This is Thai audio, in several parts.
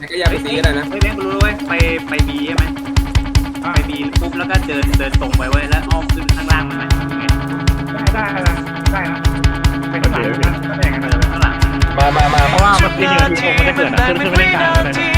งั้ก็อย่าไปซื้อะไรนะไฮ้ยแม่งรู้แล้วยไปไปบีใช่ไหมไปบีปุ๊บแล้วก็เดินเดินตรงไปไว้แล้วอ้อมขึ้นข้างล่างมาไหมได้ได้ได้ได้ไปข้างหลังได้นลยข้างหลังมามามาเพราะว่ามันเป็นอย่างที่ผมไม่ไเกิดนะเพื่อนเนไม่ได้การเลยนะ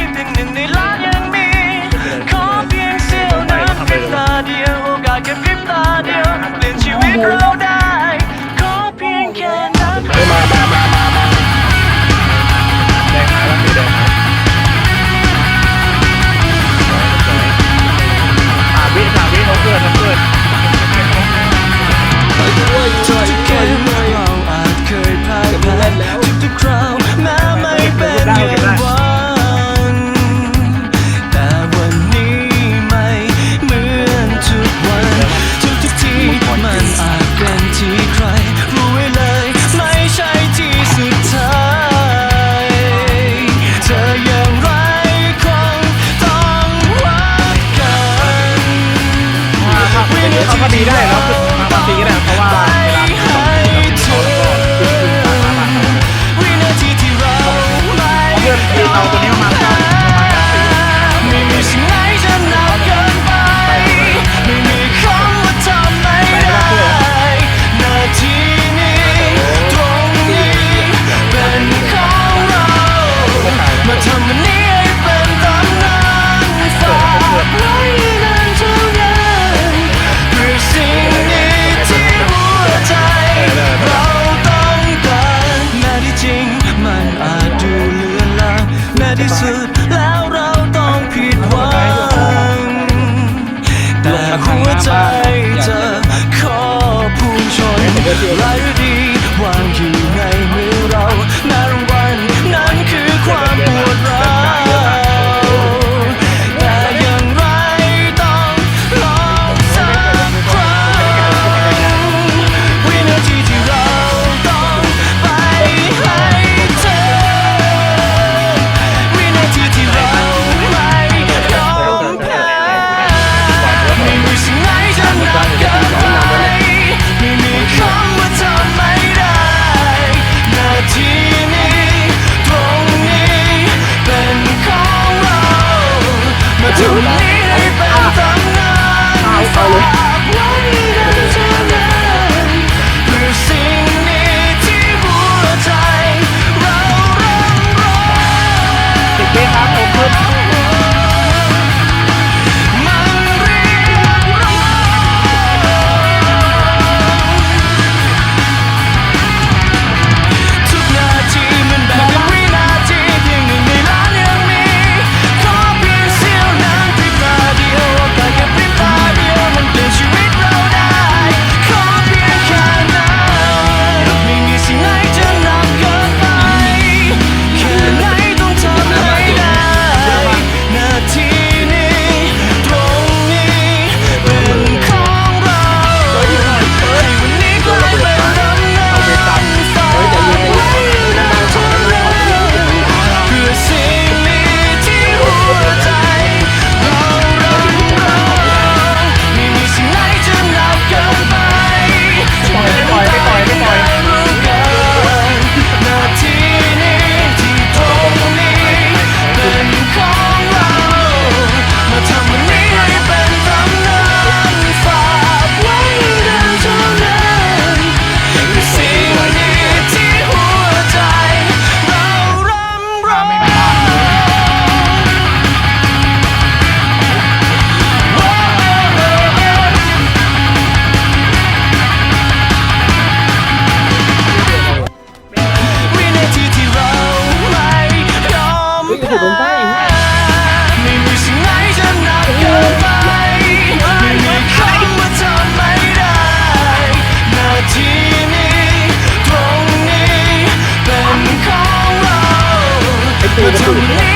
对。